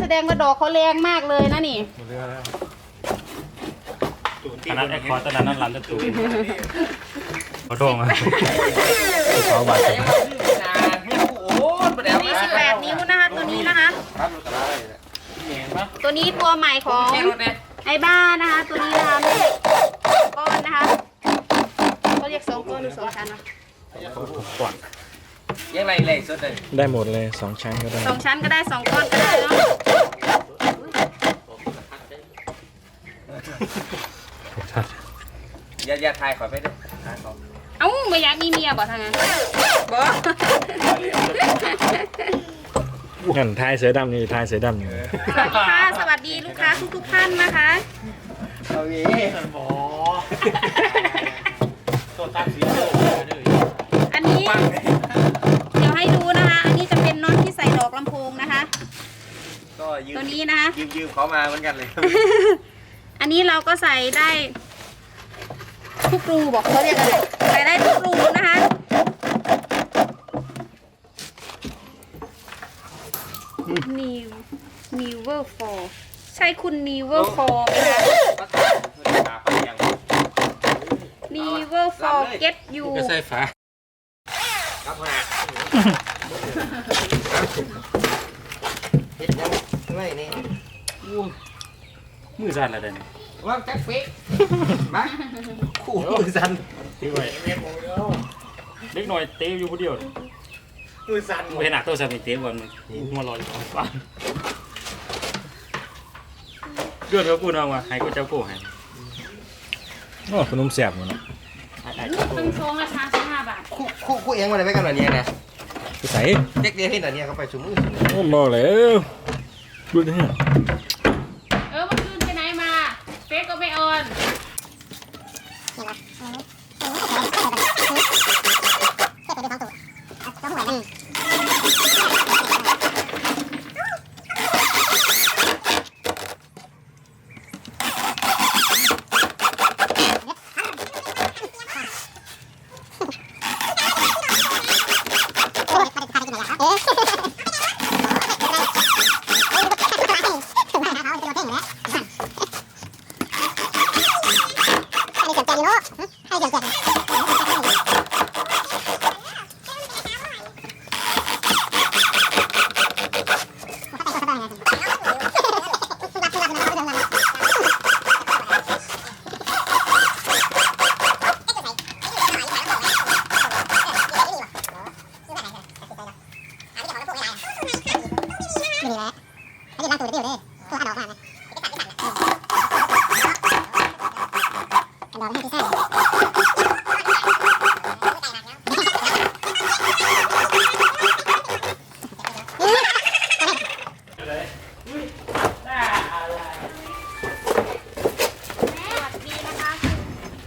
สีพี่ชายแสดงว่าดอกเขาแรงมากเลยนะนี่อันนั้นแอคคอร์ตอนนั้นนั่นรันจะตูขอโทษมาเขาบาดเจ็บมี18นิ้วนะคะตัวนี้นะคะตัวนี้ตัวใหม่ของไอ้บ้านะคะ ตัวนี้นะคะไม่ใช่ก้อนนะคะเขาเรียกสองก้อนหรือสองชั้นวะ ยังไรเลยสุดเลยได้หมดเลยสองชั้นก็ได้สองชั้นก็ได้สองก้อนก็ได้เนาะอย่าอย่าทายขอไปด้วยเอ้าไม่อยากมีเมียบ่ทางนั้นบ่งั้นทายเสือดำนี่ทายเสือดำนี่สวัสดีค่ะสวัสดีลูกค้าทุกๆท่านนะคะเอาอีอันนี้เดี๋ยวให้ ยืมตัวนี้นะคะยืมยืมเขามาเหมือนกันเลยอันนี้เราก็ใส่ได้ ทุกรูบอกเขาเรียกอะไรใส่ได้ทุกรูนะคะ New Never Fall ใช่คุณ Never Fall ไหมคะ Never Fall Get You ก็ใส่ฟ้าครับมา เฮ็ดยังไม่นี่มือสั่นอะไรเนี่ยว่าแจ็คฟิกมาขู่มือสั่นตีไว้เล็กหน่อยเตะอยู่คนเดียวมือสั่นไม่เห็นหนักตัวสามีเตะวันหัวลอยอยู่บ้านเดือดเขากูน้องว่ะให้กูเจ้ากูให้โอ้ขนมแสบหมดนะตึงโชงราคาสิบห้าบาทคู่คู่คู่เองมาได้ไหมกันหน่อยเนี่ยนะ ไปใส่เด็กเดียวให้หน่อยเนี่ยเขาไปชุ่มมือโอ้บอกแล้วดูนี่เออเมื่อคืนไปไหนมาเฟซก็ไม่ออนสวัสดีนะคะ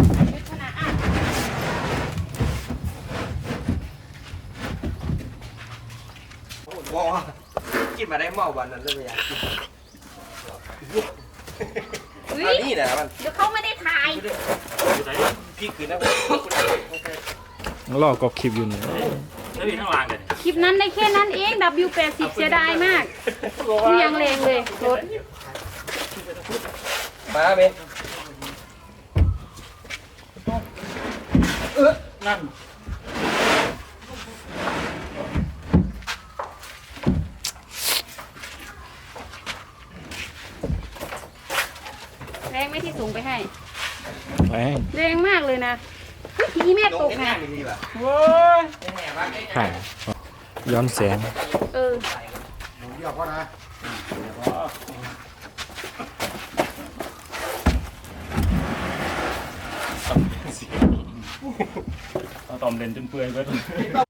คุณยุทธนาอะ ว้า กินมาได้เมื่อวันนั้นเลยอยากกินอุ๊อันยนี้นะมันเดี๋ยวเขาไม่ได้ถ่ายพี่คืนนะรอกอบคลิปอยู่นี่แล้วมีข้างล่างเลยคลิปนั้นได้แค่นั้นเอง W80 เสียดายมากนี่ยังแรงเลยรถมาเมนั่น แรงไหม่ที่สูงไปให้ แรง แรงมากเลยนะทีแม่ต กแง่นะดีป่ะโว้ยแง่บ้างถ่ายย้อนแสง เออหยอกว่านะเอาตอมเลนจนเปื่อยไป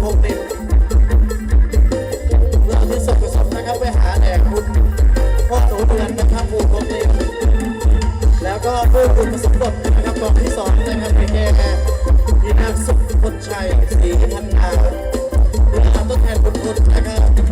คุณดินเมื่อที่สองกรสมนะครับไปหาแดกคุณพ่อหนูเดือนนะครับภูพงดิแล้วก็ผู้คุณปรสมบทนะครับกองที่สองนะครับไปแก้แม่ดีนักสุขพลชัยศรีทันอาเพื่อทำต้นแทนบุญคุณนะครับ